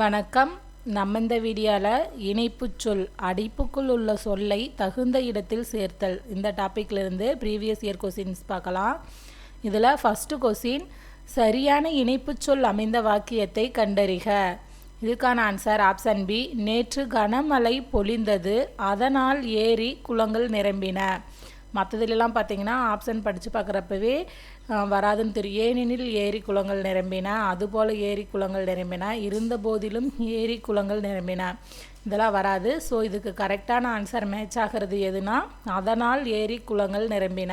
வணக்கம். நம்ம இந்த வீடியோவில் இணைப்புச் சொல் அடைப்புக்குள் உள்ள சொல்லை தகுந்த இடத்தில் சேர்த்தல். இந்த டாப்பிக்லேருந்து ப்ரீவியஸ் இயர் கொஸ்டின்ஸ் பார்க்கலாம். இதில் ஃபஸ்ட்டு கொஸ்டின் சரியான இணைப்புச் சொல் அமைந்த வாக்கியத்தை கண்டறிக. இதுக்கான ஆன்சர் ஆப்ஷன் பி நேற்று கனமழை பொழிந்தது அதனால் ஏரி குளங்கள் நிரம்பின. மற்றதுலலாம் பார்த்தீங்கன்னா ஆப்ஷன் படித்து பார்க்குறப்பவே வராதுன்னு தெரியும். ஏனெனில் ஏரி குளங்கள் நிரம்பின அதுபோல் ஏரி குளங்கள் நிரம்பின இருந்த போதிலும் ஏரி குளங்கள் நிரம்பின. இதெல்லாம் வராது. ஸோ இதுக்கு கரெக்டான ஆன்சர் மேட்ச் ஆகிறது எதுனா அதனால் ஏரி குளங்கள் நிரம்பின.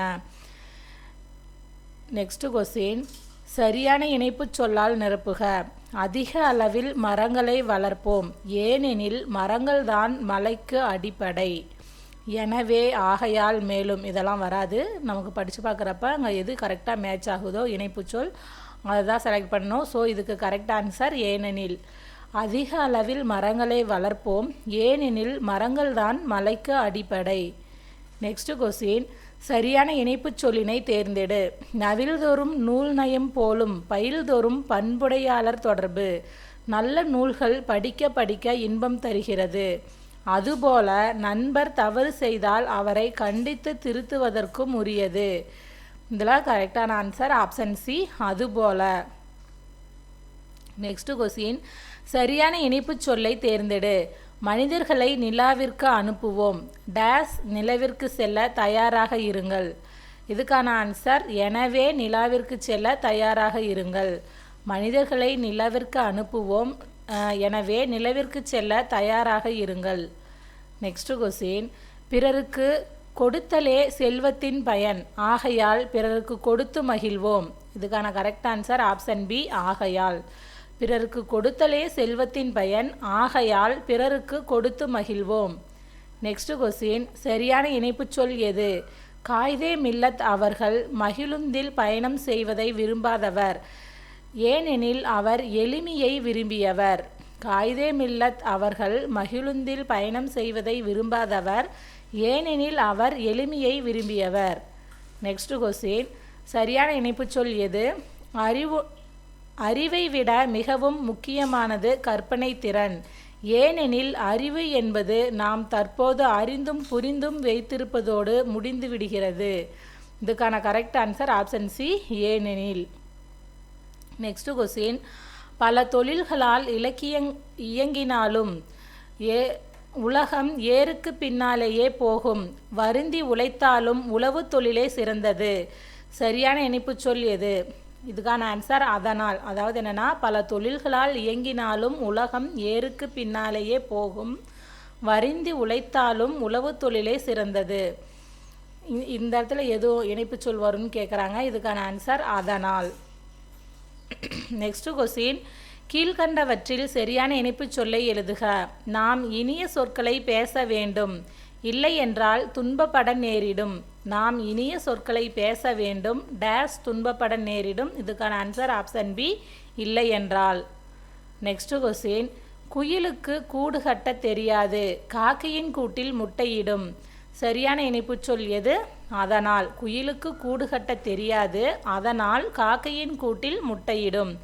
நெக்ஸ்ட் கொஸ்டின் சரியான இணைப்பு சொல்லால் நிரப்புக. அதிக அளவில் மரங்களை வளர்ப்போம். ஏனெனில் மரங்கள்தான் மலைக்கு அடிப்படை. எனவே ஆகையால் மேலும் இதெல்லாம் வராது. நமக்கு படித்து பார்க்குறப்ப அங்கே எது கரெக்டாக மேட்ச் ஆகுதோ இணைப்பு சொல் அதை தான் செலக்ட் பண்ணணும். ஸோ இதுக்கு கரெக்ட் ஆன்சர் ஏனெனில் அதிக அளவில் மரங்களை வளர்ப்போம். ஏனெனில் மரங்கள் தான் மலைக்கு அடிப்படை. நெக்ஸ்ட் கொஸ்டின் சரியான இணைப்புச் சொல்லினை தேர்ந்தெடு. நவில்தோறும் நூல் நயம் போலும் பயில்தோறும் பண்புடையாளர் தொடர்பு. நல்ல நூல்கள் படிக்க படிக்க இன்பம் தருகிறது. அதுபோல நண்பர் தவறு செய்தால் அவரை கண்டித்து திருத்துவதற்கும் உரியது. இதில் கரெக்டான ஆன்சர் ஆப்ஷன் சி அதுபோல. நெக்ஸ்ட் கொஸ்டின் சரியான இனிப்புச் சொல்லை தேர்ந்தெடு. மனிதர்களை நிலாவிற்கு அனுப்புவோம். டேஸ் நிலவிற்கு செல்ல தயாராக இருங்கள். இதுக்கான ஆன்சர் எனவே நிலாவிற்கு செல்ல தயாராக இருங்கள். மனிதர்களை நிலவிற்கு அனுப்புவோம். எனவே நிலவிற்கு செல்ல தயாராக இருங்கள். நெக்ஸ்ட் கொஸ்டின் பிறருக்கு கொடுத்தலே செல்வத்தின் பயன். ஆகையால் பிறருக்கு கொடுத்து மகிழ்வோம். இதுக்கான கரெக்ட் ஆன்சர் ஆப்ஷன் பி ஆகையால். பிறருக்கு கொடுத்தலே செல்வத்தின் பயன். ஆகையால் பிறருக்கு கொடுத்து மகிழ்வோம். நெக்ஸ்ட் கொஸ்டின் சரியான இணைப்புச் சொல் எது? காய்தே மில்லத் அவர்கள் மகிழுந்தில் பயணம் செய்வதை விரும்பாதவர். ஏனெனில் அவர் எளிமையை விரும்பியவர். காய்தே மில்லத் அவர்கள் மகிழுந்தில் பயணம் செய்வதை விரும்பாதவர். ஏனெனில் அவர் எளிமையை விரும்பியவர். நெக்ஸ்ட் கொஸ்டின் சரியான இணைப்புச் சொல் எது? அறிவு அறிவை விட மிகவும் முக்கியமானது கற்பனை திறன். ஏனெனில் அறிவு என்பது நாம் தற்போது அறிந்தும் புரிந்தும் வைத்திருப்பதோடு முடிந்து விடுகிறது இதுக்கான கரெக்ட் ஆன்சர் ஆப்ஷன் சி ஏனெனில். நெக்ஸ்ட் கொஸ்டின் பல தொழில்களால் இலக்கியங் இயங்கினாலும் ஏ உலகம் ஏருக்கு பின்னாலேயே போகும். வருந்தி உழைத்தாலும் உளவு தொழிலே சிறந்தது. சரியான இணைப்பு சொல் எது? இதுக்கான ஆன்சர் அதனால். அதாவது என்னென்னா பல தொழில்களால் இயங்கினாலும் உலகம் ஏருக்கு பின்னாலேயே போகும். வருந்தி உழைத்தாலும் உளவு தொழிலே சிறந்தது. இந்த இடத்துல எதுவும் இணைப்பு சொல் வரும்னு கேட்குறாங்க இதுக்கான ஆன்சர் அதனால். நெக்ஸ்ட்டு கொஸ்டின் கீழ்கண்டவற்றில் சரியான இணைப்பு சொல்லை எழுதுக. நாம் இனிய சொற்களை பேச வேண்டும். இல்லை என்றால் துன்பப்பட நேரிடும். நாம் இனிய சொற்களை பேச வேண்டும். டேஸ் துன்பப்பட நேரிடும். இதுக்கான ஆன்சர் ஆப்ஷன் பி இல்லை என்றால். நெக்ஸ்ட் கொஸ்டின் குயிலுக்கு கூடு கட்ட தெரியாது. காக்கையின் கூட்டில் முட்டையிடும் சரியான இணைப்பு சொல் எது? அதனால் குயிலுக்கு கூடு கட்ட தெரியாது. அதனால் காக்கையின் கூட்டில் முட்டையிடும்.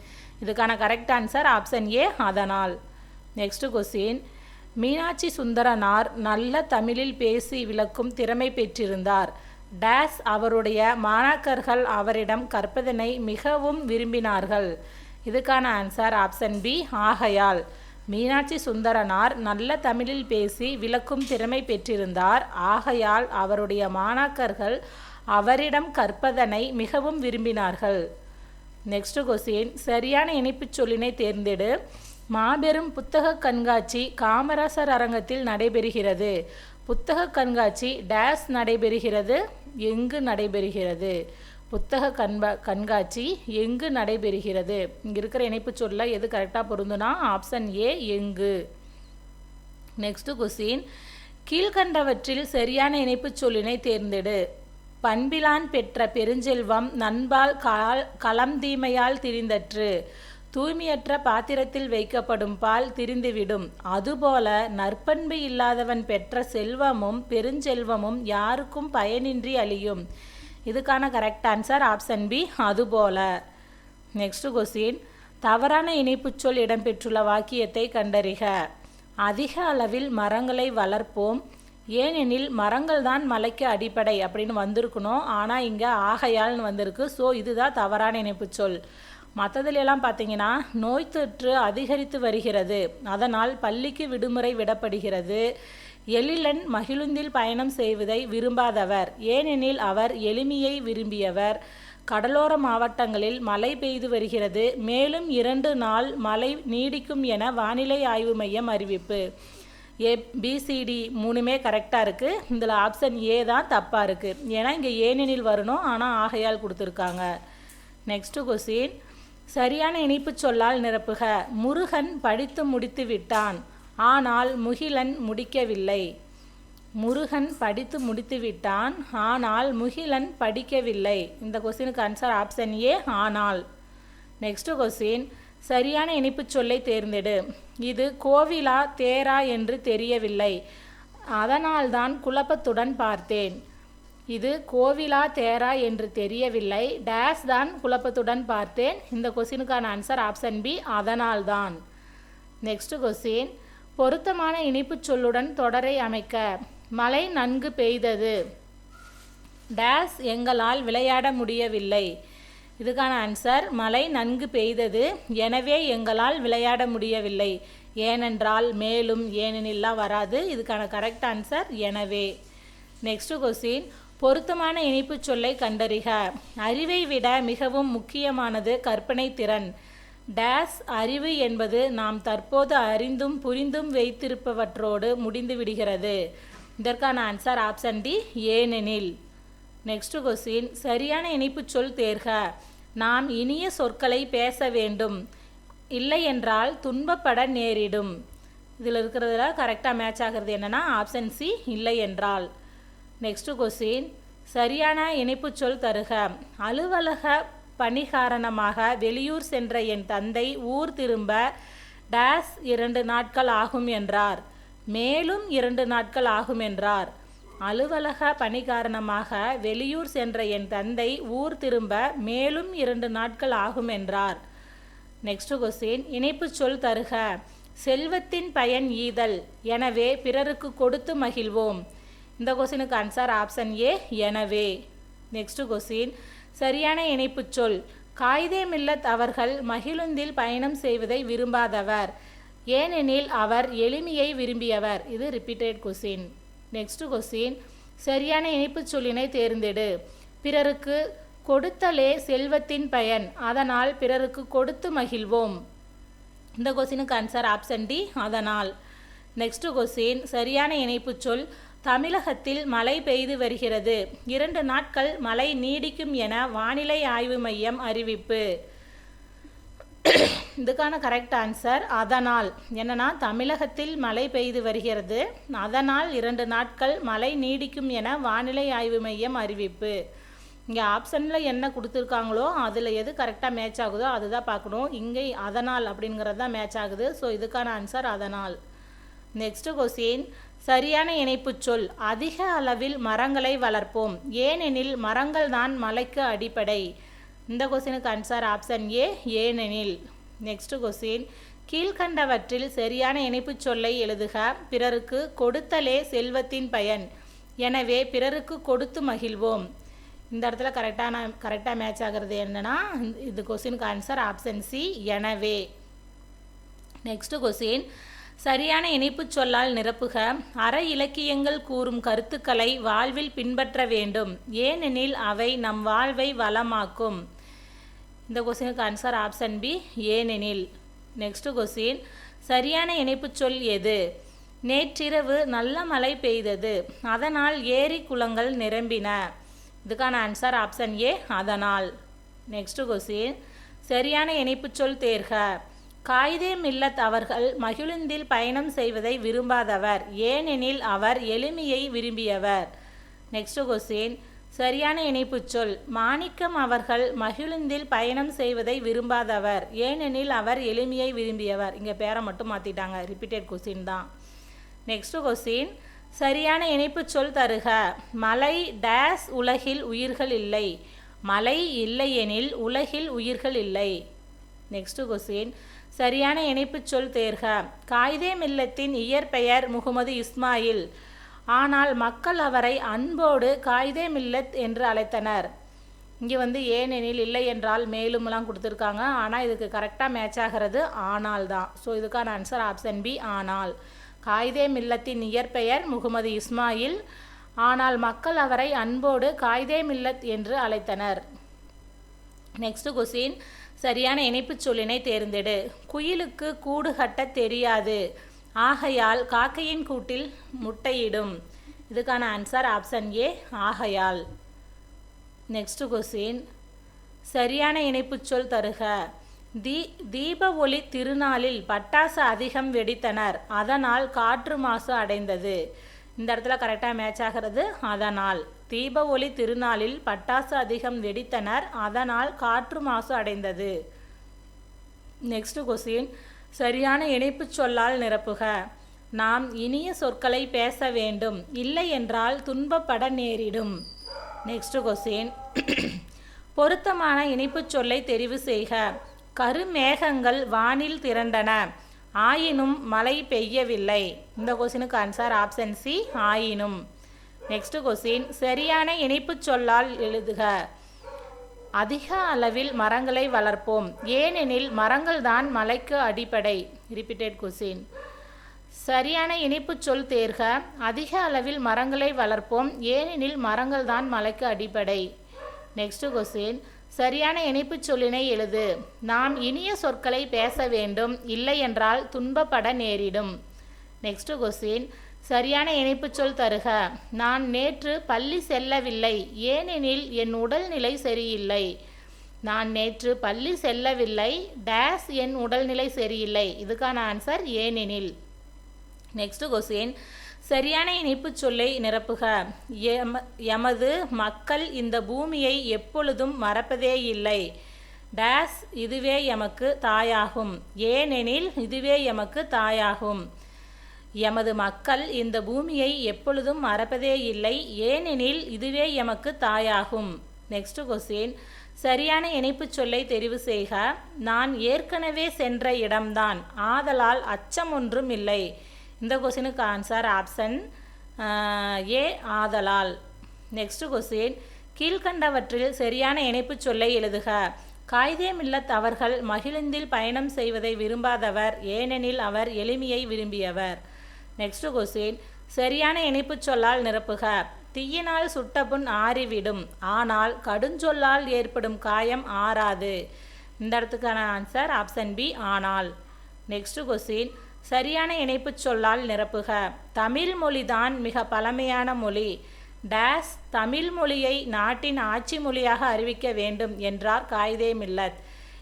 இதுக்கான கரெக்ட் ஆன்சர் ஆப்ஷன் ஏ அதனால். நெக்ஸ்ட் கொஸ்டின் மீனாட்சி சுந்தரனார் நல்ல தமிழில் பேசி விளக்கும் திறமை பெற்றிருந்தார். டேஸ் அவருடைய மாணாக்கர்கள் அவரிடம் கற்பதனை மிகவும் விரும்பினார்கள். இதுக்கான ஆன்சர் ஆப்ஷன் பி ஆகையால். மீனாட்சி சுந்தரனார் நல்ல தமிழில் பேசி விளக்கும் திறமை பெற்றிருந்தார். ஆகையால் அவருடைய மாணாக்கர்கள் அவரிடம் கற்பதனை மிகவும் விரும்பினார்கள். நெக்ஸ்ட் கொஸ்டின் சரியான இணைப்புச் சொல்லினை தேர்ந்தெடு. மாபெரும் புத்தக கண்காட்சி காமராசர் அரங்கத்தில் நடைபெறுகிறது. புத்தக கண்காட்சி டேஸ் நடைபெறுகிறது. எங்கு நடைபெறுகிறது? புத்தக கண்ப கண்காட்சி எங்கு நடைபெறுகிறது? இங்கே இருக்கிற இணைப்பு சொல்ல எது கரெக்டாக பொருந்துனா ஆப்ஷன் ஏ எங்கு? நெக்ஸ்ட் கொஸ்டின் கீழ்கண்டவற்றில் சரியான இணைப்பு சொல்லினை தேர்ந்தெடு. பண்பிலான் பெற்ற பெருஞ்செல்வம் நண்பால் கால் களம் தீமையால் திரிந்தற்று. தூய்மையற்ற பாத்திரத்தில் வைக்கப்படும் பால் திரிந்துவிடும். அதுபோல நற்பண்பு இல்லாதவன் பெற்ற செல்வமும் பெருஞ்செல்வமும் யாருக்கும் பயனின்றி அழியும். இதுக்கான கரெக்ட் ஆன்சர் ஆப்ஷன் பி அதுபோல. நெக்ஸ்ட் கொஸ்டின் தவறான இணைப்புச் சொல் இடம்பெற்றுள்ள வாக்கியத்தை கண்டறிக. அதிக அளவில் மரங்களை வளர்ப்போம். ஏனெனில் மரங்கள் தான் மலைக்கு அடிப்படை அப்படின்னு வந்திருக்கணும். ஆனால் இங்கே ஆகையால்னு வந்திருக்கு. ஸோ இதுதான் தவறான இணைப்புச் சொல். மற்றதுலெல்லாம் பார்த்தீங்கன்னா நோய் தொற்று அதிகரித்து வருகிறது. அதனால் பள்ளிக்கு விடுமுறை விடப்படுகிறது. எழிலன் மகிழுந்தில் பயணம் செய்வதை விரும்பாதவர். ஏனெனில் அவர் எளிமையை விரும்பியவர். கடலோர மாவட்டங்களில் மழை பெய்து வருகிறது. மேலும் இரண்டு நாள் மழை நீடிக்கும் என வானிலை ஆய்வு மையம் அறிவிப்பு. ஏ பிசிடி மூணுமே கரெக்டாக இருக்குது இதில் ஆப்ஷன் ஏ தான் தப்பாக இருக்குது ஏன்னா இங்கே ஏனெனில் வரணும். ஆனால் ஆகையால் கொடுத்துருக்காங்க. நெக்ஸ்ட்டு கொஸ்டின் சரியான இனிப்புச் சொல்லால் நிரப்புக. முருகன் படித்து முடித்து விட்டான். ஆனால் முகிலன் முடிக்கவில்லை. முருகன் படித்து முடித்து விட்டான் ஆனால் முகிலன் படிக்கவில்லை. இந்த கொஸ்டினுக்கு ஆன்சர் ஆப்ஷன் ஏ ஆனால். நெக்ஸ்ட் கொஸ்டின் சரியான இனிப்பு சொல்லை தேர்ந்தெடு. இது கோவிலா தேரா என்று தெரியவில்லை. அதனால்தான் குழப்பத்துடன் பார்த்தேன். இது கோவிலா தேரா என்று தெரியவில்லை. டேஸ் தான் குழப்பத்துடன் பார்த்தேன். இந்த கொஸ்டினுக்கான ஆன்சர் ஆப்ஷன் பி அதனால்தான். நெக்ஸ்ட் கொஸ்டின் பொருத்தமான இனிப்புச் சொல்லுடன் தொடரை அமைக்க. மழை நன்கு பெய்தது. டேஸ் எங்களால் விளையாட முடியவில்லை. இதுக்கான ஆன்சர் மழை நன்கு பெய்தது. எனவே எங்களால் விளையாட முடியவில்லை. ஏனென்றால் மேலும் ஏனெனில்லாம் வராது. இதுக்கான கரெக்ட் ஆன்சர் எனவே. நெக்ஸ்ட் கொஸ்டின் பொருத்தமான இனிப்புச் சொல்லை கண்டறிக. அறிவை விட மிகவும் முக்கியமானது கற்பனை திறன். டேஸ் அறிவு என்பது நாம் தற்போது அறிந்தும் புரிந்தும் வைத்திருப்பவற்றோடு முடிந்து விடுகிறது. இதற்கான ஆன்சர் ஆப்ஷன் டி ஏனெனில். நெக்ஸ்ட் கொஸ்டின் சரியான இணைப்பு சொல் தேர்க. நாம் இனிய சொற்களை பேச வேண்டும். இல்லை என்றால் துன்பப்பட நேரிடும். இதில் இருக்கிறதுல கரெக்டாக மேட்ச் ஆகிறது என்னென்னா ஆப்ஷன் சி இல்லை என்றால். நெக்ஸ்ட் கொஸ்டின் சரியான இணைப்புச் சொல் தருக. அலுவலக பணி காரணமாக வெளியூர் சென்ற என் தந்தை ஊர் திரும்ப டேஸ் இரண்டு நாட்கள் ஆகும் என்றார். மேலும் இரண்டு நாட்கள் ஆகும் என்றார். அலுவலக பணி காரணமாக வெளியூர் சென்ற என் தந்தை ஊர் திரும்ப மேலும் இரண்டு நாட்கள் ஆகும் என்றார். நெக்ஸ்ட் கொஸ்டின் இணைப்புச் சொல் தருக. செல்வத்தின் பயன் ஈதல். எனவே பிறருக்கு கொடுத்து மகிழ்வோம். இந்த கொஸ்டினுக்கு ஆன்சர் ஆப்ஷன் ஏ எனவே. நெக்ஸ்ட் கொஸ்டின் சரியான இணைப்புச் சொல். காயிதே மில்லத் அவர்கள் மகிழுந்தில் பயணம் செய்வதை விரும்பாதவர். ஏனெனில் அவர் எளிமையை விரும்பியவர். இது ரிப்பீட்டட் கொஸ்டின் நெக்ஸ்ட் கொஸ்டின் சரியான இணைப்புச் சொல்லினை தேர்ந்தெடு. பிறருக்கு கொடுத்தலே செல்வத்தின் பயன். அதனால் பிறருக்கு கொடுத்து மகிழ்வோம். இந்த கொஸ்டினுக்கு ஆன்சர் ஆப்ஷன் டி அதனால். நெக்ஸ்ட் கொஸ்டின் சரியான இணைப்புச் சொல். தமிழகத்தில் மழை பெய்து வருகிறது. இரண்டு நாட்கள் மழை நீடிக்கும் என வானிலை ஆய்வு மையம் அறிவிப்பு. இதுக்கான கரெக்ட் ஆன்சர் அதனால். என்னன்னா தமிழகத்தில் மழை பெய்து வருகிறது. அதனால் இரண்டு நாட்கள் மழை நீடிக்கும் என வானிலை ஆய்வு மையம் அறிவிப்பு. இங்கே ஆப்ஷனில் என்ன கொடுத்துருக்காங்களோ அதில் எது கரெக்டாக மேட்ச் ஆகுதோ அதுதான் பார்க்கணும். இங்கே அதனால் அப்படிங்கிறது தான் மேட்ச் ஆகுது. ஸோ இதுக்கான ஆன்சர் அதனால். நெக்ஸ்ட் கொஸ்டின் சரியான இணைப்புச் சொல். அதிக அளவில் மரங்களை வளர்ப்போம். ஏனெனில் மரங்கள் தான் மலைக்கு அடிப்படை. இந்த கொஸ்டினுக்கு ஆன்சர் ஆப்ஷன் ஏ ஏனெனில். நெக்ஸ்ட் கொஸ்டின் கீழ்கண்டவற்றில் சரியான இணைப்புச் சொல்லை எழுதுக. பிறருக்கு கொடுத்தலே செல்வத்தின் பயன். எனவே பிறருக்கு கொடுத்து மகிழ்வோம். இந்த இடத்துல கரெக்டான கரெக்டாக மேட்ச் ஆகிறது என்னன்னா இது கொஸ்டினுக்கு ஆன்சர் ஆப்ஷன் சி எனவே. நெக்ஸ்ட் கொஸ்டின் சரியான இணைப்புச் சொல்லால் நிரப்புக. அற இலக்கியங்கள் கூறும் கருத்துக்களை வாழ்வில் பின்பற்ற வேண்டும். ஏனெனில் அவை நம் வாழ்வை வளமாக்கும். இந்த கொஸ்டினுக்கு ஆன்சர் ஆப்ஷன் பி ஏனெனில். நெக்ஸ்ட் கொஸ்டின் சரியான இணைப்புச் சொல் எது? நேற்றிரவு நல்ல மழை பெய்தது. அதனால் ஏரி குளங்கள் நிரம்பின. இதுக்கான ஆன்சர் ஆப்ஷன் ஏ அதனால். நெக்ஸ்ட் கொஸ்டின் சரியான இணைப்புச் சொல் தேர்க. காயிதே மில்லத் அவர்கள் மகிழுந்தில் பயணம் செய்வதை விரும்பாதவர். ஏனெனில் அவர் எளிமையை விரும்பியவர். நெக்ஸ்ட் கொஸ்டின் சரியான இணைப்பு சொல். மாணிக்கம் அவர்கள் மகிழுந்தில் பயணம் செய்வதை விரும்பாதவர். ஏனெனில் அவர் எளிமையை விரும்பியவர். இங்கே பேரை மட்டும் மாற்றிட்டாங்க ரிப்பீட்டட் கொஸ்டின் தான். நெக்ஸ்ட் கொஸ்டின் சரியான இணைப்பு சொல் தருக. மலை டேஸ் உலகில் உயிர்கள் இல்லை. மலை இல்லையெனில் உலகில் உயிர்கள் இல்லை. நெக்ஸ்ட் கொஸ்டின் சரியான இணைப்புச் சொல் தேர்க. காயிதே மில்லத்தின் இயற்பெயர் முகமது இஸ்மாயில். ஆனால் மக்கள் அவரை அன்போடு காயிதே மில்லத் என்று அழைத்தனர். இங்கே வந்து ஏனெனில் இல்லை என்றால் மேலும்லாம் கொடுத்துருக்காங்க. ஆனால் இதுக்கு கரெக்டாக மேட்ச் ஆகிறது ஆனால் தான். ஸோ இதுக்கான ஆன்சர் ஆப்ஷன் பி ஆனால். காயிதே மில்லத்தின் இயற்பெயர் முகமது இஸ்மாயில். ஆனால் மக்கள் அவரை அன்போடு காயிதே மில்லத் என்று அழைத்தனர். நெக்ஸ்ட் கொஸ்டின் சரியான இணைப்புச் சொல்லினை தேர்ந்தெடு. குயிலுக்கு கூடு கட்ட தெரியாது. ஆகையால் காக்கையின் கூட்டில் முட்டையிடும். இதுக்கான ஆன்சர் ஆப்ஷன் ஏ ஆகையால். நெக்ஸ்ட் கொஸ்டின் சரியான இணைப்புச் சொல் தருக. தீ தீப ஒளி திருநாளில் பட்டாசு அதிகம் வெடித்தனர். அதனால் காற்று மாசு அடைந்தது. இந்த இடத்துல கரெக்டாக மேட்ச் ஆகிறது. அதனால். தீப ஒளி திருநாளில் பட்டாசு அதிகம் வெடித்தனர். அதனால் காற்று மாசு அடைந்தது. நெக்ஸ்ட் கொஸ்டின் சரியான இணைப்புச் சொல்லால் நிரப்புக. நாம் இனிய சொற்களை பேச வேண்டும். இல்லை என்றால் துன்பப்பட நேரிடும். நெக்ஸ்ட் கொஸ்டின் பொருத்தமான இணைப்புச் சொல்லை தெரிவு செய்க. கருமேகங்கள் வானில் திரண்டன. ஆயினும் மழை பெய்யவில்லை. இந்த கொஸ்டினுக்கு ஆன்சர் ஆப்ஷன் சி ஆயினும். நெக்ஸ்ட் கொஸ்டின் சரியான இணைப்பு சொல்லால் எழுதுக. அதிக அளவில் மரங்களை வளர்ப்போம். ஏனெனில் மரங்கள் தான் மலைக்கு அடிப்படை. ரிப்பீட்டட் கொஸ்டின் சரியான இனிப்புச் சொல் தேர்க. அதிக அளவில் மரங்களை வளர்ப்போம். ஏனெனில் மரங்கள் தான் மலைக்கு அடிப்படை. நெக்ஸ்ட் கொஸ்டின் சரியான இணைப்பு சொல்லினை எழுது. நாம் இனிய சொற்களை பேச வேண்டும். இல்லை என்றால் துன்பப்பட நேரிடும். நெக்ஸ்ட் கொஸ்டின் சரியான இணைப்பு சொல் தருக. நான் நேற்று பள்ளி செல்லவில்லை. ஏனெனில் என் உடல்நிலை சரியில்லை. நான் நேற்று பள்ளி செல்லவில்லை. டேஸ் என் உடல்நிலை சரியில்லை. இதுக்கான ஆன்சர் ஏனெனில். நெக்ஸ்ட் கொஸ்டின் சரியான இணைப்பு சொல்லை நிரப்புக. எம எமது மக்கள் இந்த பூமியை எப்பொழுதும் மறப்பதே இல்லை. டேஸ் இதுவே எமக்கு தாயாகும். ஏனெனில் இதுவே எமக்கு தாயாகும். எமது மக்கள் இந்த பூமியை எப்பொழுதும் மறப்பதே இல்லை ஏனெனில் இதுவே எமக்கு தாயாகும். நெக்ஸ்ட் கொஸ்டின் சரியான இணைப்புச் சொல்லை தெரிவு செய்க. நான் ஏற்கனவே சென்ற இடம்தான். ஆதலால் அச்சம் ஒன்றும் இல்லை. இந்த கொஸ்டினுக்கு ஆன்சர் ஆப்ஷன் ஏ ஆதலால். நெக்ஸ்ட் கொஸ்டின் கீழ்கண்டவற்றில் சரியான இணைப்புச் சொல்லை எழுதுக. காயிதே மில்லத் அவர்கள் மகிழுந்தில் பயணம் செய்வதை விரும்பாதவர் ஏனெனில் அவர் எளிமையை விரும்பியவர். நெக்ஸ்ட் கொஸ்டின் சரியான இணைப்புச் சொல்லால் நிரப்புக. தீயினால் சுட்ட புண் ஆறிவிடும். ஆனால் கடுஞ்சொல்லால் ஏற்படும் காயம் ஆறாது. இந்த இடத்துக்கான ஆன்சர் ஆப்ஷன் பி ஆனால். நெக்ஸ்ட் கொஸ்டின் சரியான இணைப்புச் சொல்லால் நிரப்புக. தமிழ் மொழிதான் மிக பழமையான மொழி. டேஸ் தமிழ் மொழியை நாட்டின் ஆட்சி மொழியாக அறிவிக்க வேண்டும் என்றார் காயிதே மில்லத்.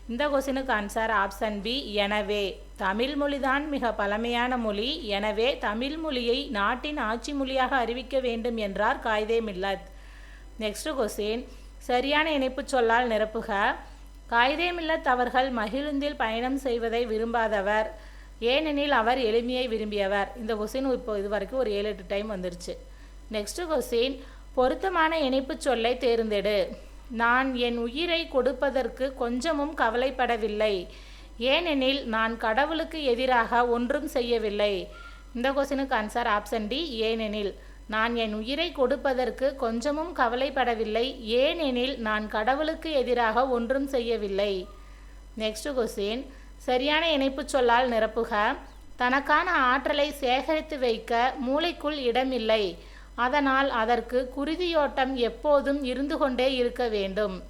இந்த கொஸ்டினுக்கு ஆன்சர் ஆப்ஷன் பி எனவே. தமிழ் மொழிதான் மிக பழமையான மொழி. எனவே தமிழ் மொழியை நாட்டின் ஆட்சி மொழியாக அறிவிக்க வேண்டும் என்றார் காயிதே மில்லத். நெக்ஸ்ட் கொஸ்டின் சரியான இணைப்புச் சொல்லால் நிரப்புக. காயிதே மில்லத் அவர்கள் மகிழுந்தில் பயணம் செய்வதை விரும்பாதவர். ஏனெனில் அவர் எளிமையை விரும்பியவர். இந்த கொஸ்டின் இப்போ இது வரைக்கும் ஒரு ஏழு எட்டு டைம் வந்துருச்சு. நெக்ஸ்ட் கொஸ்டின் பொருத்தமான இணைப்பு சொல்லை தேர்ந்தெடு. நான் என் உயிரை கொடுப்பதற்கு கொஞ்சமும் கவலைப்படவில்லை. ஏனெனில் நான் கடவுளுக்கு எதிராக ஒன்றும் செய்யவில்லை. இந்த கொஸ்டினுக்கு ஆன்சர் ஆப்ஷன் டி ஏனெனில் நான் என் உயிரை கொடுப்பதற்கு கொஞ்சமும் கவலைப்படவில்லை. ஏனெனில் நான் கடவுளுக்கு எதிராக ஒன்றும் செய்யவில்லை. நெக்ஸ்ட் கொஸ்டின் சரியான இணைப்புச் சொல்லால் நிரப்புக. தனக்கான ஆற்றலை சேகரித்து வைக்க மூளைக்குள் இடமில்லை. அதனால் அதற்கு குருதியோட்டம் எப்போதும் இருந்து கொண்டே இருக்க வேண்டும்.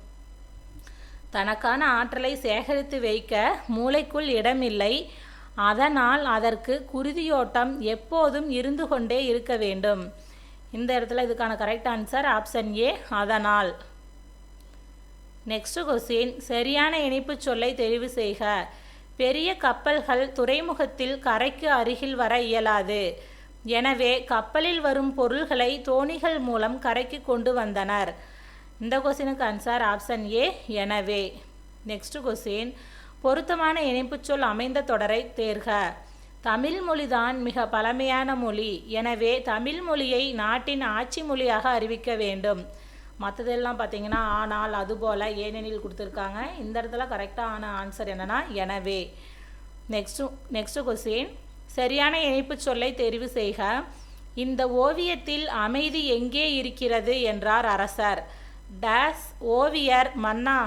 தனக்கான ஆற்றலை சேகரித்து வைக்க மூளைக்குள் இடமில்லை. அதனால் அதற்கு குருதியோட்டம் எப்போதும் இருந்து கொண்டே இருக்க வேண்டும். இந்த இடத்துல இதுக்கான கரெக்ட் ஆன்சர் ஆப்ஷன் ஏ அதனால். நெக்ஸ்ட் கொஸ்டின் சரியான இணைப்புச் சொல்லை தெரிவு செய்க. பெரிய கப்பல்கள் துறைமுகத்தில் கரைக்கு அருகில் வர இயலாது. எனவே கப்பலில் வரும் பொருள்களை தோணிகள் மூலம் கரைக்கு கொண்டு வந்தனர். இந்த கொஸ்டினுக்கு ஆன்சர் ஆப்ஷன் ஏ எனவே நெக்ஸ்ட் கொஸ்டின் பொருத்தமான இணைப்புச் சொல் அமைந்த தொடரை தேர்க. தமிழ் மொழிதான் மிக பழமையான மொழி. எனவே தமிழ் மொழியை நாட்டின் ஆட்சி மொழியாக அறிவிக்க வேண்டும். மற்றதெல்லாம் பார்த்தீங்கன்னா ஆனால் அதுபோல் ஏனெனில் கொடுத்துருக்காங்க. இந்த இடத்துல கரெக்டான ஆன்சர் என்னன்னா எனவே. நெக்ஸ்ட்டு நெக்ஸ்ட் கொஸ்டின் சரியான இணைப்புச் சொல்லை தெரிவு செய்க. இந்த ஓவியத்தில் அமைதி எங்கே இருக்கிறது? என்றார் அரசர். டேஸ் ஓவியர் மன்னா.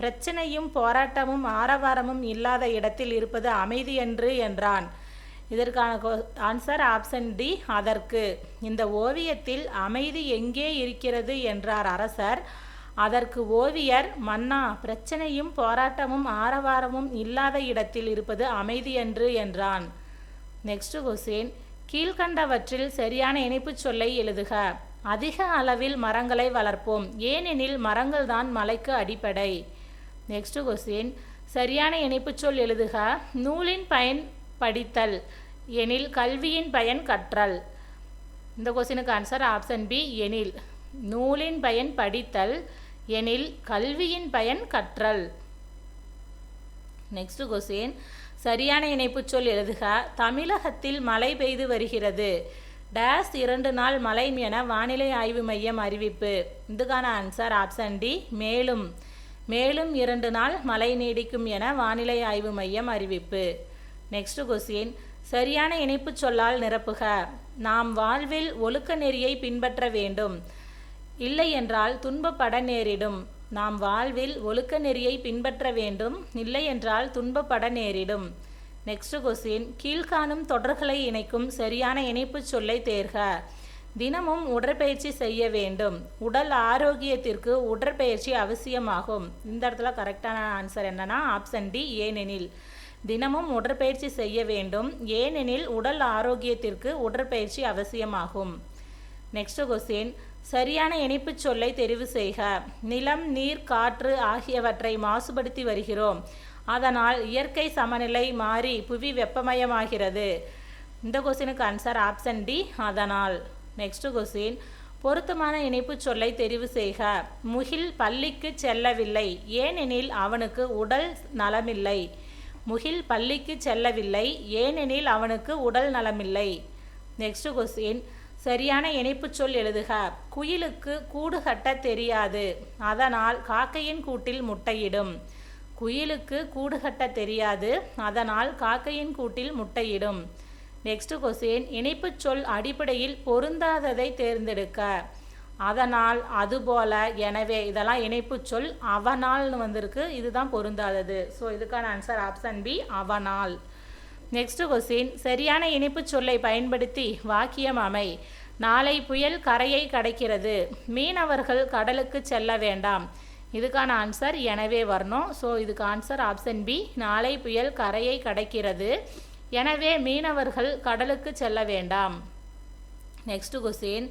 பிரச்சனையும் போராட்டமும் ஆரவாரமும் இல்லாத இடத்தில் இருப்பது அமைதி என்று என்றான். இதற்கான ஆன்சர் ஆப்ஷன் டி அதற்கு. இந்த ஓவியத்தில் அமைதி எங்கே இருக்கிறது? என்றார் அரசர். அதற்கு ஓவியர் மன்னா. பிரச்சனையும் போராட்டமும் ஆரவாரமும் இல்லாத இடத்தில் இருப்பது அமைதி என்று என்றான். நெக்ஸ்ட் கொஸ்டின் கீழ்கண்டவற்றில் சரியான இணைப்புச் சொல்லை எழுதுக. அதிக அளவில் மரங்களை வளர்ப்போம். ஏனெனில் மரங்கள் தான் மலைக்கு அடிப்படை. நெக்ஸ்ட் கொஸ்டின் சரியான இணைப்புச் சொல் எழுதுக. நூலின் பயன் படித்தல் எனில் கல்வியின் பயன் கற்றல். இந்த கொஸ்டினுக்கு ஆன்சர் ஆப்ஷன் பி எனில். நூலின் பயன் படித்தல் எனில் கல்வியின் பயன் கற்றல். நெக்ஸ்ட் கொஸ்டின் சரியான இணைப்புச் சொல் எழுதுக. தமிழகத்தில் மழை பெய்து வருகிறது. டேஸ் இரண்டு நாள் மழை என வானிலை ஆய்வு மையம் அறிவிப்பு. இதுக்கான ஆன்சர் ஆப்ஷன் டி மேலும். மேலும் இரண்டு நாள் மழை நீடிக்கும் என வானிலை ஆய்வு மையம் அறிவிப்பு. நெக்ஸ்ட் கொஸ்டின் சரியான இணைப்புச் சொல்லால் நிரப்புக. நாம் வாழ்வில் ஒழுக்க நெறியை பின்பற்ற வேண்டும். இல்லை என்றால் துன்பப்பட நேரிடும். நாம் வாழ்வில் ஒழுக்க நெறியை பின்பற்ற வேண்டும் இல்லை என்றால் துன்பப்பட நேரிடும். நெக்ஸ்ட் கொஸ்டின் கீழ்காணும் தொடர்களை இணைக்கும் சரியான இணைப்புச் சொல்லை தேர்க. தினமும் உடற்பயிற்சி செய்ய வேண்டும். உடல் ஆரோக்கியத்திற்கு உடற்பயிற்சி அவசியமாகும். இந்த இடத்துல கரெக்டான ஆன்சர் என்னன்னா ஆப்ஷன் டி ஏனெனில். தினமும் உடற்பயிற்சி செய்ய வேண்டும். ஏனெனில் உடல் ஆரோக்கியத்திற்கு உடற்பயிற்சி அவசியமாகும். நெக்ஸ்ட் கொஸ்டின் சரியான இணைப்புச் சொல்லை தெரிவு செய்க. நிலம் நீர் காற்று ஆகியவற்றை மாசுபடுத்தி வருகிறோம். அதனால் இயற்கை சமநிலை மாறி புவி வெப்பமயமாகிறது. இந்த கொஸ்டினுக்கு ஆன்சர் ஆப்ஷன் டி அதனால் நெக்ஸ்ட் கொஸ்டின் பொருத்தமான இணைப்புச் சொல்லை தெரிவு செய்க. முகில் பள்ளிக்கு செல்லவில்லை. ஏனெனில் அவனுக்கு உடல் நலமில்லை. முகில் பள்ளிக்கு செல்லவில்லை. ஏனெனில் அவனுக்கு உடல் நலமில்லை. நெக்ஸ்ட் கொஸ்டின் சரியான இணைப்புச் சொல் எழுதுக. குயிலுக்கு கூடு கட்ட தெரியாது. அதனால் காக்கையின் கூட்டில் முட்டையிடும். குயிலுக்கு கூடு கட்ட தெரியாது. அதனால் காக்கையின் கூட்டில் முட்டையிடும். நெக்ஸ்ட் கொஸ்டின் இணைப்புச் சொல் அடிப்படையில் பொருந்தாததை தேர்ந்தெடுக்க. அதனால் அதுபோல எனவே இதெல்லாம் இணைப்புச் சொல் அவனால்னு வந்திருக்கு. இதுதான் பொருந்தாதது. ஸோ இதுக்கான ஆன்சர் ஆப்ஷன் பி அவனால். Next question. சரியான இணைப்புச் சொல்லை பயன்படுத்தி வாக்கியம் அமை. நாளை புயல் கரையை கடக்கிறது. மீனவர்கள் கடலுக்கு செல்ல வேண்டாம். இதுக்கான ஆன்சர் எனவே வரணும். ஸோ இதுக்கு ஆன்சர் ஆப்ஷன் பி நாளை புயல் கரையை கடக்கிறது. எனவே மீனவர்கள் கடலுக்கு செல்ல வேண்டாம். Next question.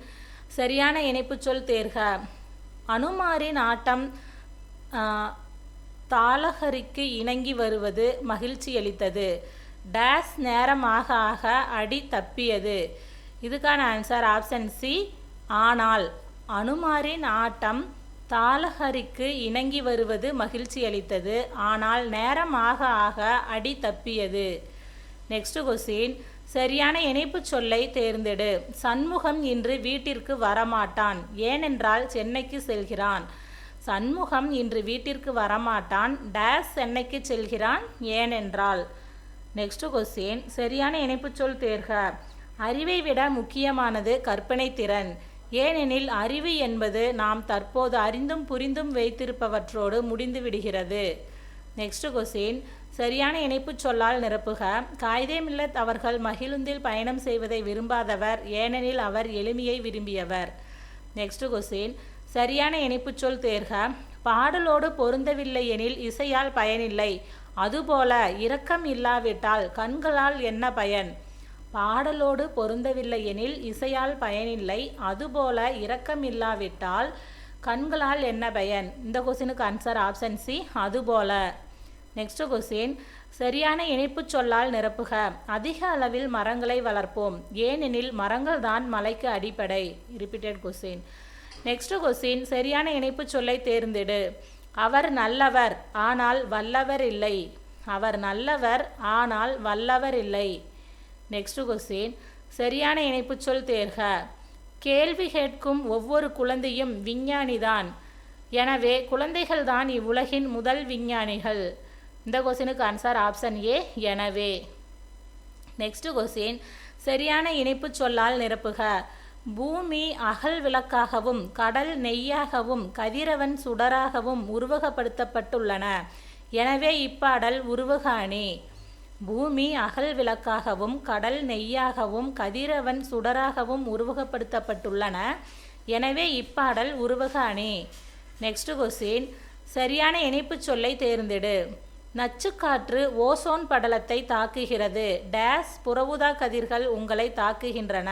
சரியான இணைப்புச் சொல் தேர்க. அனுமாரின் ஆட்டம் தாளஹரிக்கு இணங்கி வருவது மகிழ்ச்சியளித்தது. டேஸ் நேரமாக ஆக அடி தப்பியது. இதுக்கான ஆன்சர் ஆப்ஷன் சி ஆனால் அனுமாரின் ஆட்டம் தாலஹரிக்கு இணங்கி வருவது மகிழ்ச்சி அளித்தது. ஆனால் நேரமாக ஆக அடி தப்பியது. நெக்ஸ்ட் கொஸ்டின் சரியான இணைப்புச் சொல்லை தேர்ந்தெடு. சண்முகம் இன்று வீட்டிற்கு வரமாட்டான். ஏனென்றால் சென்னைக்கு செல்கிறான். சண்முகம் இன்று வீட்டிற்கு வரமாட்டான். டேஸ் சென்னைக்கு செல்கிறான். ஏனென்றால் நெக்ஸ்ட் கொஸ்டின் சரியான இணைப்புச் சொல் தேர்க. அறிவை விட முக்கியமானது கற்பனை திறன். ஏனெனில் அறிவு என்பது நாம் தற்போது அறிந்தும் புரிந்தும் வைத்திருப்பவற்றோடு முடிந்து விடுகிறது. நெக்ஸ்ட் கொஸ்டின் சரியான இணைப்புச் சொல்லால் நிரப்புக. காயிதே மில்லத் அவர்கள் மகிழுந்தில் பயணம் செய்வதை விரும்பாதவர். ஏனெனில் அவர் எளிமையை விரும்பியவர். நெக்ஸ்ட் கொஸ்டின் சரியான இணைப்புச் சொல் தேர்க. பாடலோடு பொருந்தவில்லை எனில் இசையால் பயனில்லை. அதுபோல இரக்கம் இல்லாவிட்டால் கண்களால் என்ன பயன்? பாடலோடு பொருந்தவில்லை எனில் இசையால் பயனில்லை. அதுபோல இரக்கம் இல்லாவிட்டால் கண்களால் என்ன பயன்? இந்த கொஸ்டினுக்கு ஆன்சர் ஆப்ஷன் சி அதுபோல. நெக்ஸ்ட் கொஸ்டின் சரியான இணைப்புச் சொல்லால் நிரப்புக. அதிக அளவில் மரங்களை வளர்ப்போம். ஏனெனில் மரங்கள் தான் மலைக்கு அடிப்படை. ரிப்பீட்டட் கொஸ்டின் நெக்ஸ்ட் கொஸ்டின் சரியான இணைப்புச் சொல்லை தேர்ந்தெடு. அவர் நல்லவர் ஆனால் வல்லவர் இல்லை. அவர் நல்லவர் ஆனால் வல்லவர் இல்லை. நெக்ஸ்ட் கொஸ்டின் சரியான இணைப்புச் சொல் தேர்க. கேள்வி கேட்கும் ஒவ்வொரு குழந்தையும் விஞ்ஞானிதான். எனவே குழந்தைகள்தான் இவ்வுலகின் முதல் விஞ்ஞானிகள். இந்த கொஸ்டினுக்கு ஆன்சர் ஆப்ஷன் ஏ எனவே. நெக்ஸ்ட் கொஸ்டின் சரியான இணைப்பு சொல்லால் நிரப்புக. பூமி அகல் விளக்காகவும் கடல் நெய்யாகவும் கதிரவன் சுடராகவும் உருவகப்படுத்தப்பட்டுள்ளன. எனவே இப்பாடல் உருவக அணி பூமி அகல் விளக்காகவும் கடல் நெய்யாகவும் கதிரவன் சுடராகவும் உருவகப்படுத்தப்பட்டுள்ளன. எனவே இப்பாடல் உருவக அணி நெக்ஸ்ட் கொஸ்டின் சரியான இணைப்பு சொல்லை தேர்ந்தெடு. நச்சுக்காற்று ஓசோன் படலத்தை தாக்குகிறது. டேஸ் புறவுதா கதிர்கள் உங்களை தாக்குகின்றன.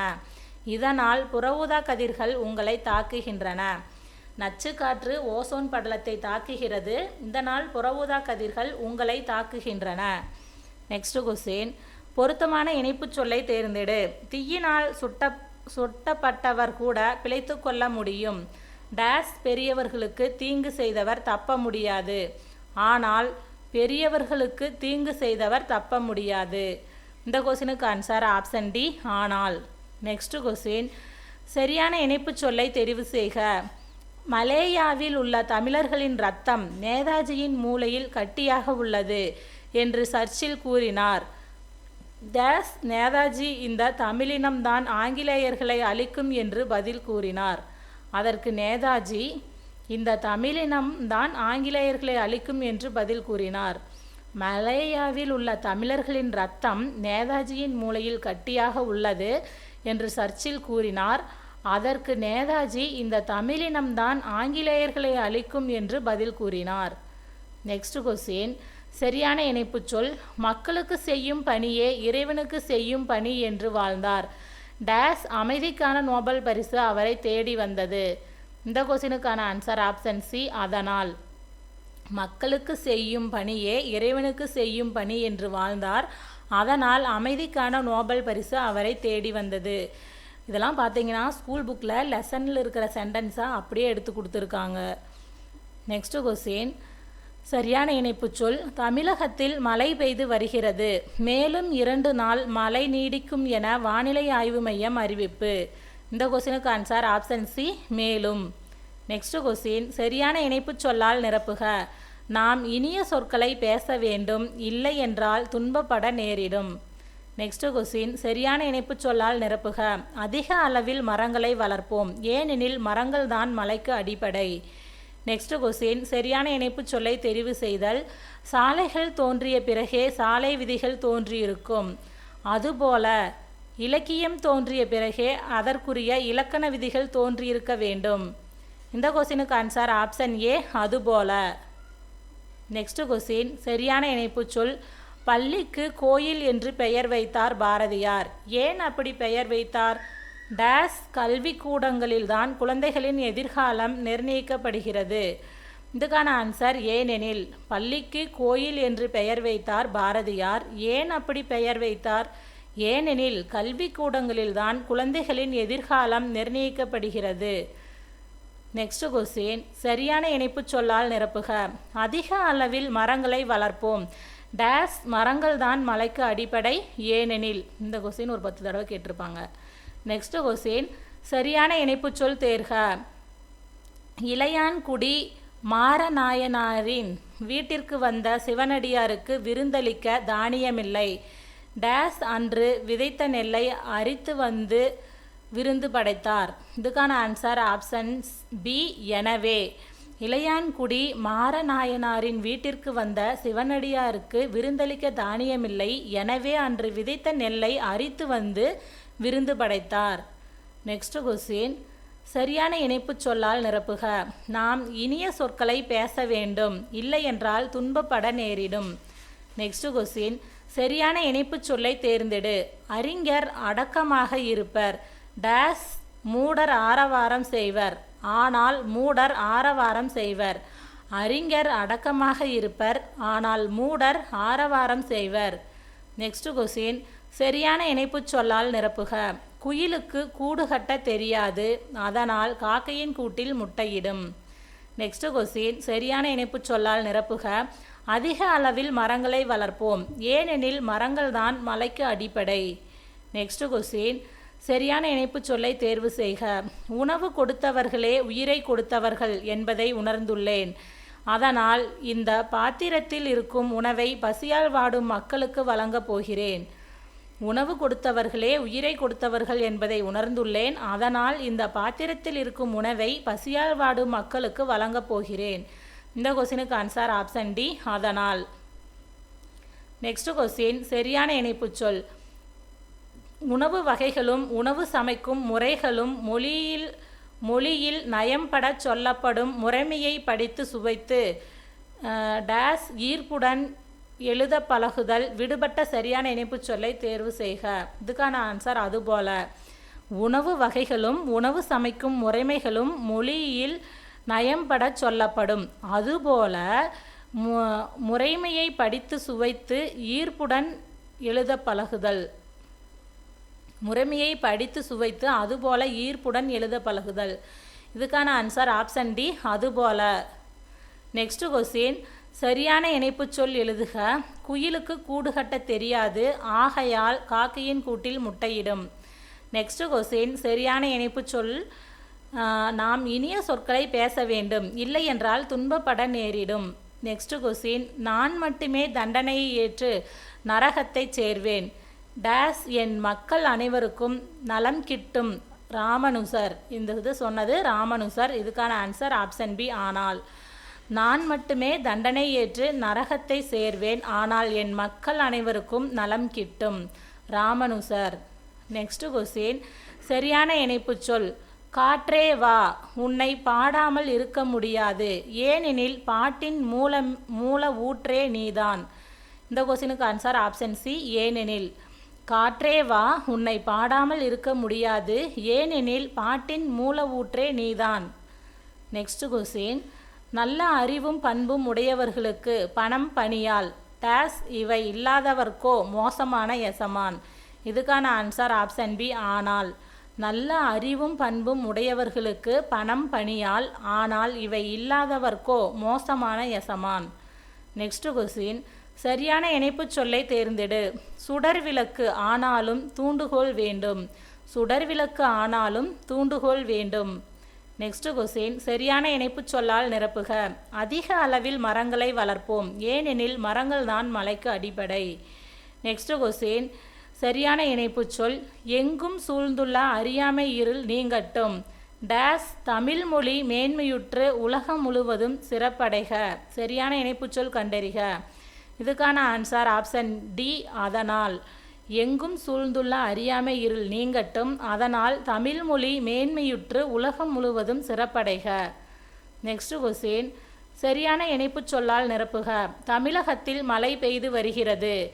இதனால் புறஊதா கதிர்கள் உங்களை தாக்குகின்றன. நச்சுக்காற்று ஓசோன் படலத்தை தாக்குகிறது. இதனால் புறஊதா கதிர்கள் உங்களை தாக்குகின்றன. நெக்ஸ்ட் கொஸ்டின் பொருத்தமான இணைப்புச் சொல்லை தேர்ந்தெடு. தீயினால் சுட்ட சுட்டப்பட்டவர் கூட பிழைத்து கொள்ள முடியும். டேஸ் பெரியவர்களுக்கு தீங்கு செய்தவர் தப்ப முடியாது. ஆனால் பெரியவர்களுக்கு தீங்கு செய்தவர் தப்ப முடியாது. இந்த கொஸ்டினுக்கு ஆன்சர் ஆப்ஷன் டி ஆனால். நெக்ஸ்ட் கொஸ்டின் சரியான இணைப்புச் சொல்லை தெரிவு செய்க. மலேயாவில் உள்ள தமிழர்களின் ரத்தம் நேதாஜியின் மூளையில் கட்டியாக உள்ளது என்று சர்ச்சில் கூறினார். தேஸ் நேதாஜி இந்த தமிழினம்தான் ஆங்கிலேயர்களை அழிக்கும் என்று பதில் கூறினார். அதற்கு நேதாஜி இந்த தமிழினம் தான் ஆங்கிலேயர்களை அழிக்கும் என்று பதில் கூறினார். மலேயாவில் உள்ள தமிழர்களின் ரத்தம் நேதாஜியின் மூளையில் கட்டியாக உள்ளது என்று சர்ச்சில் கூறினார். அதற்கு நேதாஜி இந்த தமிழினம்தான் ஆங்கிலேயர்களை அழிக்கும் என்று பதில் கூறினார். நெக்ஸ்ட் கொஸ்டின் சரியான இணைப்புச் சொல். மக்களுக்கு செய்யும் பணியே இறைவனுக்கு செய்யும் பணி என்று வாழ்ந்தார். டேஸ் அமைதிக்கான நோபல் பரிசு அவரை தேடி வந்தது. இந்த கொஸ்டினுக்கான ஆன்சர் ஆப்ஷன் சி அதனால். மக்களுக்கு செய்யும் பணியே இறைவனுக்கு செய்யும் பணி என்று வாழ்ந்தார். அதனால் அமைதிக்கான நோபல் பரிசு அவரை தேடி வந்தது. இதெல்லாம் பார்த்தீங்கன்னா ஸ்கூல் புக்கில் லெசனில் இருக்கிற சென்டென்ஸாக அப்படியே எடுத்து கொடுத்துருக்காங்க. நெக்ஸ்ட் கொஸ்டின் சரியான இணைப்பு சொல். தமிழகத்தில் மழை பெய்து வருகிறது. மேலும் இரண்டு நாள் மழை நீடிக்கும் என வானிலை ஆய்வு மையம் அறிவிப்பு. இந்த கொஸ்டினுக்கு ஆன்சர் ஆப்ஷன் சி மேலும். நெக்ஸ்ட் கொஸ்டின் சரியான இணைப்பு சொல்லால் நிரப்புக. நாம் இனிய சொற்களை பேச வேண்டும் இல்லை என்றால் துன்பப்பட நேரிடும். நெக்ஸ்ட் கொஸ்டின் சரியான இணைப்பு சொல்லால் நிரப்புக. அதிக அளவில் மரங்களை வளர்ப்போம். ஏனெனில் மரங்கள் தான் மலைக்கு அடிப்படை. நெக்ஸ்ட் கொஸ்டின் சரியான இணைப்புச் சொல்லை தெரிவு செய்தல். சாலைகள் தோன்றிய பிறகே சாலை விதிகள் தோன்றியிருக்கும். அதுபோல இலக்கியம் தோன்றிய பிறகே அதற்குரிய இலக்கண விதிகள் தோன்றியிருக்க வேண்டும். இந்த கொஸ்டினுக்கு ஆன்சர் ஆப்ஷன் ஏ அதுபோல. நெக்ஸ்ட் கொஸ்டின் சரியான இணைப்பு சொல். பள்ளிக்கு கோயில் என்று பெயர் வைத்தார் பாரதியார். ஏன் அப்படி பெயர் வைத்தார்? டேஸ் கல்விக்கூடங்களில்தான் குழந்தைகளின் எதிர்காலம் நிர்ணயிக்கப்படுகிறது. இதுக்கான ஆன்சர் ஏனெனில் பள்ளிக்கு கோயில் என்று பெயர் வைத்தார் பாரதியார். ஏன் அப்படி பெயர் வைத்தார்? ஏனெனில் கல்விக்கூடங்களில்தான் குழந்தைகளின் எதிர்காலம் நிர்ணயிக்கப்படுகிறது. நெக்ஸ்ட் கொஸ்டின் சரியான இணைப்புச் சொல்லால் நிரப்புக. அதிக அளவில் மரங்களை வளர்ப்போம். டேஸ் மரங்கள் தான் மலைக்கு அடிப்படை ஏனெனில். இந்த கொஸ்டின் ஒரு பத்து தடவை கேட்டிருப்பாங்க. நெக்ஸ்ட் கொஸ்டின் சரியான இணைப்புச் சொல் தேர்க. இளையான்குடி மாரநாயனாரின் வீட்டிற்கு வந்த சிவனடியாருக்கு விருந்தளிக்க தானியமில்லை. டேஸ் அன்று விதைத்த நெல்லை அரித்து வந்து விருந்து படைத்தார். இதுக்கான ஆன்சர் ஆப்ஷன்ஸ் பி எனவே. இளையான்குடி மாரநாயனாரின் வீட்டிற்கு வந்த சிவனடியாருக்கு விருந்தளிக்க தானியமில்லை. எனவே அன்று விதைத்த நெல்லை அரித்து வந்து விருந்து படைத்தார். நெக்ஸ்ட் கொஸ்டின் சரியான இணைப்பு சொல்லால் நிரப்புக. நாம் இனிய சொற்களை பேச வேண்டும். இல்லை என்றால் துன்பப்பட நேரிடும். நெக்ஸ்ட் கொஸ்டின் சரியான இணைப்புச் சொல்லை தேர்ந்தெடு. அறிஞர் அடக்கமாக இருப்பர். டேஸ் மூடர் ஆரவாரம் செய்வர். ஆனால் மூடர் ஆரவாரம் செய்வர். அறிஞர் அடக்கமாக இருப்பர். ஆனால் மூடர் ஆரவாரம் செய்வர். நெக்ஸ்ட் கொஸ்டின் சரியான இணைப்புச் சொல்லால் நிரப்புக. குயிலுக்கு கூடு கட்ட தெரியாது. அதனால் காக்கையின் கூட்டில் முட்டையிடும். நெக்ஸ்ட் கொஸ்டின் சரியான இணைப்புச் சொல்லால் நிரப்புக. அதிக அளவில் மரங்களை வளர்ப்போம். ஏனெனில் மரங்கள் தான் மலைக்கு அடிப்படை. நெக்ஸ்ட் கொஸ்டின் சரியான இணைப்புச் சொல்லை தேர்வு செய்க. உணவு கொடுத்தவர்களே உயிரை கொடுத்தவர்கள் என்பதை உணர்ந்துள்ளேன். அதனால் இந்த பாத்திரத்தில் இருக்கும் உணவை பசியால் வாடும் மக்களுக்கு வழங்கப் போகிறேன். உணவு கொடுத்தவர்களே உயிரை கொடுத்தவர்கள் என்பதை உணர்ந்துள்ளேன். அதனால் இந்த பாத்திரத்தில் இருக்கும் உணவை பசியால் வாடும் மக்களுக்கு வழங்கப் போகிறேன். இந்த கொஸ்டினுக்கு ஆன்சர் ஆப்ஷன் டி அதனால். நெக்ஸ்ட் கொஸ்டின் சரியான இணைப்புச் சொல். உணவு வகைகளும் உணவு சமைக்கும் முறைகளும் மொழியில் மொழியில் நயம்படச் சொல்லப்படும் முறைமையை படித்து சுவைத்து டேஸ் ஈர்ப்புடன் எழுத பழகுதல் விடுபட்ட சரியான இணைப்புச் சொல்லை தேர்வு செய்க. இதுக்கான ஆன்சர் அதுபோல. உணவு வகைகளும் உணவு சமைக்கும் முறைமைகளும் மொழியில் நயம்படச் சொல்லப்படும். அதுபோல மு முறைமையை படித்து சுவைத்து ஈர்ப்புடன் எழுத பழகுதல். முறைமையை படித்து சுவைத்து அதுபோல ஈர்ப்புடன் எழுத பழகுதல். இதுக்கான ஆன்சர் ஆப்ஷன் டி அதுபோல. நெக்ஸ்ட் கொஸ்டின் சரியான இணைப்புச் சொல் எழுதுக. குயிலுக்கு கூடு கட்ட தெரியாது. ஆகையால் காக்கையின் கூட்டில் முட்டையிடும். நெக்ஸ்ட் கொஸ்டின் சரியான இணைப்பு சொல் நாம் இனிய சொற்களை பேச வேண்டும். இல்லை என்றால் துன்பப்பட நேரிடும். நெக்ஸ்ட் கொஸ்டின் நான் மட்டுமே தண்டனையை ஏற்று நரகத்தை சேர்வேன். டேஸ் என் மக்கள் அனைவருக்கும் நலம் கிட்டும் ராமனுசர். இந்த இது சொன்னது ராமனுசர். இதுக்கான ஆன்சர் ஆப்ஷன் பி ஆனால் நான் மட்டுமே தண்டனை ஏற்று நரகத்தை சேர்வேன் ஆனால் என் மக்கள் அனைவருக்கும் நலம் கிட்டும் ராமனுசர். நெக்ஸ்ட் கொஸ்டின் சரியான இணைப்புச் சொல். காற்றே வா உன்னை பாடாமல் இருக்க முடியாது. ஏனெனில் பாட்டின் மூல மூல ஊற்றே நீதான். இந்த கொஸ்டினுக்கு ஆன்சர் ஆப்ஷன் சி ஏனெனில் காற்றே வா உன்னை பாடாமல் இருக்க முடியாது. ஏனெனில் பாட்டின் மூல ஊற்றே நீதான். நெக்ஸ்ட் கொஸ்டின் நல்ல அறிவும் பண்பும் உடையவர்களுக்கு பணம் பணியால் டேஸ் இவை இல்லாதவர்க்கோ மோசமான எசமான். இதுக்கான ஆன்சர் ஆப்ஷன் பி ஆனால். நல்ல அறிவும் பண்பும் உடையவர்களுக்கு பணம் பணியால் ஆனால் இவை இல்லாதவர்க்கோ மோசமான எசமான். நெக்ஸ்ட் கொஸ்டின் சரியான இணைப்புச் சொல்லை தேர்ந்தெடு. சுடர் விளக்கு ஆனாலும் தூண்டுகோல் வேண்டும். சுடர் விளக்கு ஆனாலும் தூண்டுகோல் வேண்டும். நெக்ஸ்ட் கொஸ்டின் சரியான இணைப்புச் சொல்லால் நிரப்புக. அதிக அளவில் மரங்களை வளர்ப்போம். ஏனெனில் மரங்கள் தான் மலைக்கு அடிப்படை. நெக்ஸ்ட் கொஸ்டின் சரியான இணைப்புச் சொல். எங்கும் சூழ்ந்துள்ள அறியாமை இருள் நீங்கட்டும். டேஸ் தமிழ் மொழி மேன்மையுற்று உலகம் முழுவதும் சிறப்படைக. சரியான இணைப்புச் சொல் கண்டறிக. இதுக்கான ஆன்சர் ஆப்ஷன் டி அதனால். எங்கும் சூழ்ந்துள்ள அறியாமை இருள் நீங்கட்டும் அதனால் தமிழ் மொழி மேன்மையுற்று உலகம் முழுவதும் சிறப்படைக. நெக்ஸ்ட் கொஸ்டின் சரியான இணைப்புச் சொல்லால் நிரப்புக. தமிழகத்தில் மழை பெய்து வருகிறது.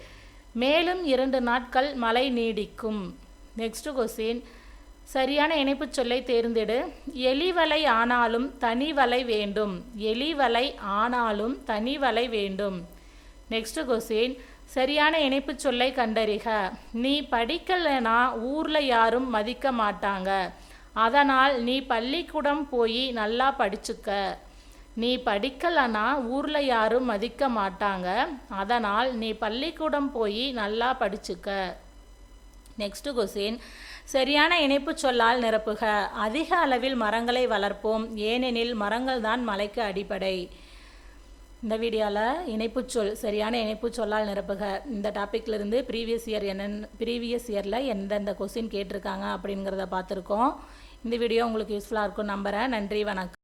மேலும் இரண்டு நாட்கள் மழை நீடிக்கும். நெக்ஸ்ட் கொஸ்டின் சரியான இணைப்புச் சொல்லை தேர்ந்தெடு. எலிவலை ஆனாலும் தனி வலை வேண்டும். எலிவலை ஆனாலும் தனி வலை வேண்டும். நெக்ஸ்ட் கொஸ்டின் சரியான இணைப்பு சொல்லை கண்டறிக. நீ படிக்கலைனா ஊரில் யாரும் மதிக்க மாட்டாங்க. அதனால் நீ பள்ளிக்கூடம் போய் நல்லா படிச்சுக்க. நீ படிக்கலைனா ஊரில் யாரும் மதிக்க மாட்டாங்க. அதனால் நீ பள்ளிக்கூடம் போய் நல்லா படிச்சுக்க. நெக்ஸ்ட் கொஸ்டின் சரியான இணைப்பு சொல்லால் நிரப்புக. அதிக அளவில் மரங்களை வளர்ப்போம். ஏனெனில் மரங்கள் தான் மலைக்கு அடிப்படை. இந்த வீடியோவில் இணைப்புச் சொல் சரியான இணைப்புச் சொல்லால் நிரப்புக. இந்த டாப்பிக்லேருந்து ப்ரீவியஸ் இயர் என்னென்ன ப்ரீவியஸ் இயரில் எந்தெந்த கொஸ்டின் கேட்டிருக்காங்க அப்படிங்கிறத பார்த்துருக்கோம். இந்த வீடியோ உங்களுக்கு யூஸ்ஃபுல்லாக இருக்கும் நம்புகிறேன் நன்றி வணக்கம்.